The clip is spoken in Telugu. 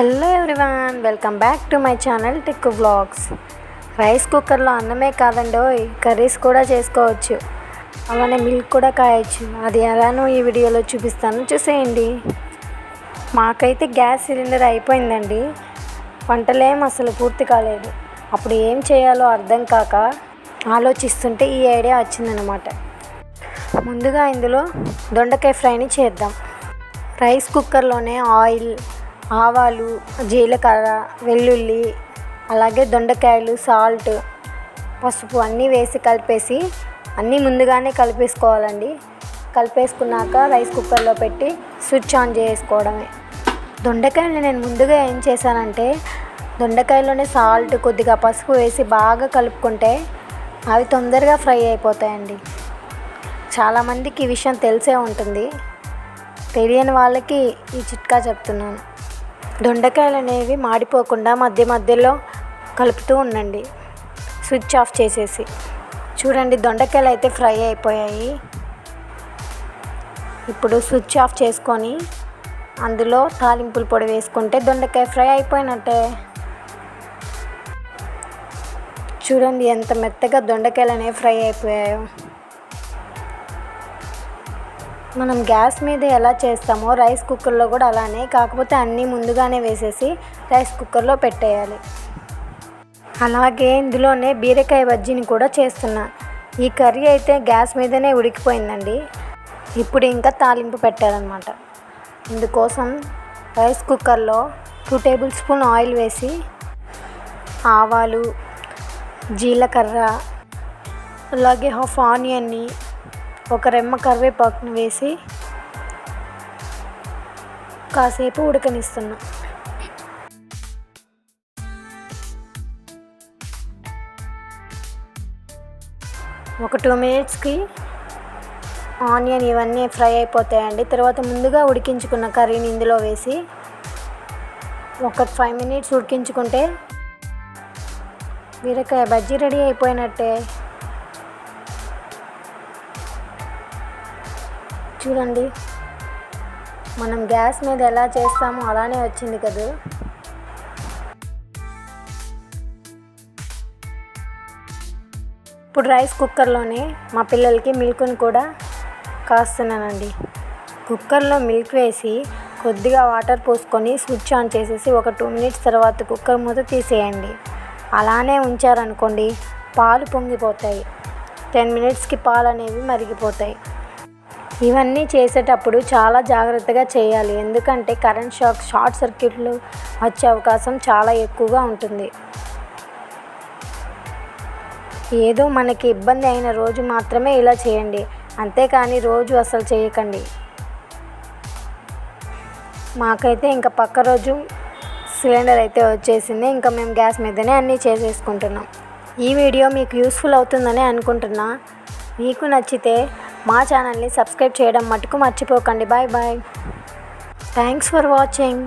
Hello everyone welcome back to my channel tech vlogs rice కుక్కర్లో అన్నమే కాదండోయ్ కర్రీస్ కూడా చేసుకోవచ్చు. అలానే మిల్క్ కూడా కాయచ్చు. అది ఎలానో ఈ వీడియోలో చూపిస్తాను చూసేయండి. మాకైతే గ్యాస్ సిలిండర్ అయిపోయిందండి. వంటలేం అసలు పూర్తి కాలేదు. అప్పుడు ఏం చేయాలో అర్థం కాక ఆలోచిస్తుంటే ఈ ఐడియా వచ్చిందనమాట ముందుగా ఇందులో దొండకాయ ఫ్రైని చేద్దాం. రైస్ కుక్కర్లోనే ఆయిల్ ఆవాలు జీలకర్ర వెల్లుల్లి అలాగే దొండకాయలు సాల్ట్ పసుపు అన్నీ వేసి కలిపేసి అన్నీ ముందుగానే కలిపేసుకోవాలండి. కలిపేసుకున్నాక రైస్ కుక్కర్లో పెట్టి స్విచ్ ఆన్ చేసుకోవడమే. దొండకాయలు నేను ముందుగా ఏం చేశానంటే దొండకాయలోనే సాల్ట్ కొద్దిగా పసుపు వేసి బాగా కలుపుకుంటే అవి తొందరగా ఫ్రై అయిపోతాయండి. చాలామందికి ఈ విషయం తెలిసే ఉంటుంది. తెలియని వాళ్ళకి ఈ చిట్కా చెప్తున్నాను. దొండకాయలు అనేవి మాడిపోకుండా మధ్య మధ్యలో కలుపుతూ ఉండండి. స్విచ్ ఆఫ్ చేసేసి. చూడండి దొండకాయలు అయితే ఫ్రై అయిపోయాయి. ఇప్పుడు స్విచ్ ఆఫ్ చేసుకొని అందులో తాలింపుల పొడి వేసుకుంటే దొండకాయ ఫ్రై అయిపోయినట్టే. చూడండి ఎంత మెత్తగా దొండకాయలు అనేవి ఫ్రై అయిపోయాయో. మనం గ్యాస్ మీద ఎలా చేస్తామో రైస్ కుక్కర్లో కూడా అలానే కాకపోతే అన్నీ ముందుగానే వేసేసి రైస్ కుక్కర్లో పెట్టేయాలి. అలాగే ఇందులోనే బీరకాయ బజ్జీని కూడా చేస్తున్నా. ఈ కర్రీ అయితే గ్యాస్ మీదనే ఉడికిపోయిందండి. ఇప్పుడు ఇంకా తాలింపు పెట్టాలన్నమాట. ఇందుకోసం రైస్ కుక్కర్లో టూ టేబుల్ స్పూన్ ఆయిల్ వేసి ఆవాలు జీలకర్ర అలాగే హాఫ్ ఆనియన్ని ఒక రెమ్మ కరివేపాకుని వేసి కాసేపు ఉడకనిస్తున్నా. ఒక టూ మినిట్స్కి ఆనియన్ ఇవన్నీ ఫ్రై అయిపోతాయండి. తర్వాత ముందుగా ఉడికించుకున్న కర్రీని ఇందులో వేసి ఒక ఫైవ్ మినిట్స్ ఉడికించుకుంటే బీరకాయ బజ్జీ రెడీ అయిపోయినట్టే. చూడండి. మనం గ్యాస్ మీద ఎలా చేస్తామో అలానే వచ్చింది కదా. ఇప్పుడు రైస్ కుక్కర్లోనే మా పిల్లలకి మిల్క్ని కూడా కాస్తున్నానండి. కుక్కర్లో మిల్క్ వేసి కొద్దిగా వాటర్ పోసుకొని స్విచ్ ఆన్ చేసేసి ఒక టూ మినిట్స్ తర్వాత కుక్కర్ మూత తీసేయండి. అలానే ఉంచారనుకోండి పాలు పొంగిపోతాయి. టెన్ మినిట్స్కి పాలు అనేవి మరిగిపోతాయి. ఇవన్నీ చేసేటప్పుడు చాలా జాగ్రత్తగా చేయాలి. ఎందుకంటే కరెంట్ షాక్ షార్ట్ సర్క్యూట్లు వచ్చే అవకాశం చాలా ఎక్కువగా ఉంటుంది. ఏదో మనకి ఇబ్బంది అయిన రోజు మాత్రమే ఇలా చేయండి. అంతేకాని రోజు అసలు చేయకండి. మాకైతే ఇంకా పక్క రోజు సిలిండర్ అయితే వచ్చేసింది. ఇంకా మేము గ్యాస్ మీదనే అన్నీ చేసేసుకుంటున్నాం. ఈ వీడియో మీకు యూస్ఫుల్ అవుతుందని అనుకుంటున్నా. మీకు నచ్చితే మా ఛానల్ని సబ్స్క్రైబ్ చేయడం మటుకు మర్చిపోకండి. Bye bye. Thanks for watching